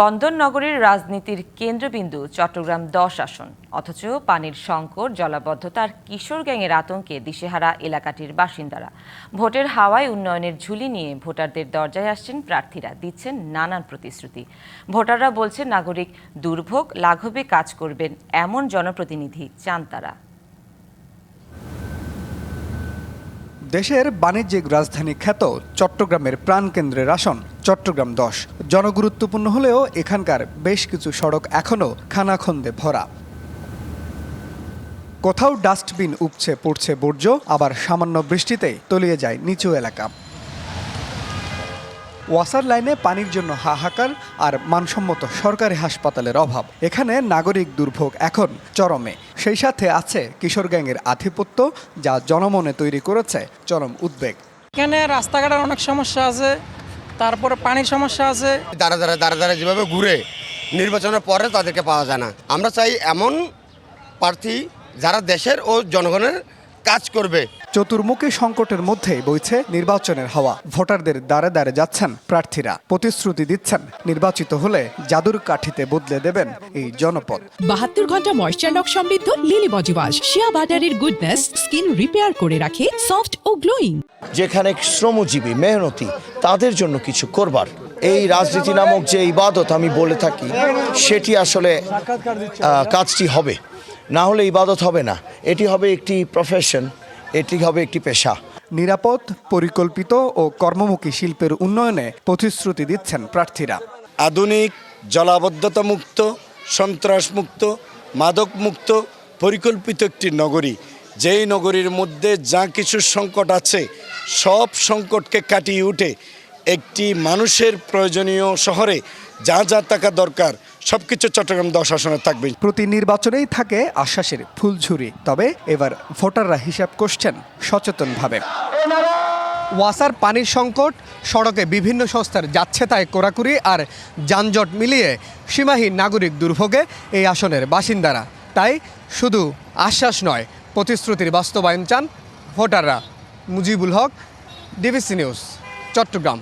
বন্দর নগরীর রাজনীতির কেন্দ্রবিন্দু, চট্টগ্রাম দশ আসন। অথচ পানির সংকট জলাবদ্ধতা আর কিশোর গ্যাংয়ের আতঙ্কে দিশেহারা এলাকাটির বাসিন্দারা। ভোটের হাওয়ায় উন্নয়নের ঝুলি নিয়ে ভোটারদের দরজায় আসছেন প্রার্থীরা, দিচ্ছেন নানান প্রতিশ্রুতি। ভোটাররা বলছেন, নাগরিক দুর্ভোগ লাঘবে কাজ করবেন এমন জনপ্রতিনিধি চান তারা। দেশের বাণিজ্যিক রাজধানী খ্যাত চট্টগ্রামের প্রাণকেন্দ্রের আসন, চট্টগ্রাম দশ। জনগুরুত্বপূর্ণ হলেও এখানকার বেশ কিছু সড়ক এখনও খানাখন্দে ভরা। কোথাও ডাস্টবিন উপছে পড়ছে বর্জ্য, আবার সামান্য বৃষ্টিতে তলিয়ে যায় নিচু এলাকা। ওয়াসার লাইনে পানির জন্য হাহাকার আর মানসম্মত সরকারি হাসপাতালের অভাব। এখানে নাগরিক দুর্ভোগ এখন চরমে। সেই সাথে আছে কিশোর গ্যাংয়ের আধিপত্য, যা জনমনে তৈরি করেছে চরম উদ্বেগ। এখানে রাস্তাঘাটের অনেক সমস্যা আছে। তারপরে পানির সমস্যা আছে। দাঁড়া দাঁড়া দাঁড়া দাঁড়া যেভাবে ঘুরে নির্বাচনের পরে তাদেরকে পাওয়া যায় না। আমরা চাই এমন প্রার্থী যারা দেশের ও জনগণের কাজ করবে। চতুর্মুখী সংকটের মধ্যেই বইছে নির্বাচনের হাওয়া। ভোটারদের দ্বারে দ্বারে যাচ্ছেন প্রার্থীরা। প্রতিশ্রুতি দিচ্ছেন নির্বাচিত হলে জাদুর কাঠিতে বদলে দেবেন এই জনপদ। বাহাত্তর ঘণ্টা ময়শ্চার লক সমৃদ্ধ লিলি বডি ওয়াশ শিয়া বাটারের গুডনেস স্কিন রিপেয়ার করে রাখে সফট ও গ্লোয়িং যেখানে শ্রমজীবী মেহনতি তাদের জন্য কিছু করবার। এই রাজনীতি নামক যে ইবাদত আমি বলে থাকি সেটি আসলে আহ, কাজটি হবে। না হলে ইবাদত হবে না। এটি হবে একটি প্রফেশন এটি হবে একটি পেশা। নিরাপদ পরিকল্পিত ও কর্মমুখী শিল্পের উন্নয়নে প্রতিশ্রুতি দিচ্ছেন প্রার্থীরা। আধুনিক জলাবদ্ধতা মুক্ত সন্ত্রাস মুক্ত মাদক মুক্ত পরিকল্পিত একটি নগরী। যেই নগরীর মধ্যে যা কিছু সংকট আছে সব সংকটকে কাটিয়ে উঠে একটি মানুষের প্রয়োজনীয় শহরে যা যা টাকা দরকার সব কিছু চট্টগ্রাম দশ আসনে থাকবে প্রতি নির্বাচনেই থাকে আশ্বাসের ফুলঝুরি, তবে এবার ভোটাররা হিসাব করছেন সচেতনভাবে। ওয়াসার পানির সংকট, সড়কে বিভিন্ন সংস্থার যাচ্ছে তাই কোরাকুরি আর যানজট মিলিয়ে সীমাহীন নাগরিক দুর্ভোগে এই আসনের বাসিন্দারা। তাই শুধু আশ্বাস নয়, প্রতিশ্রুতির বাস্তবায়ন চান ভোটাররা। Mujibul Haque, DBC news, Chittagong.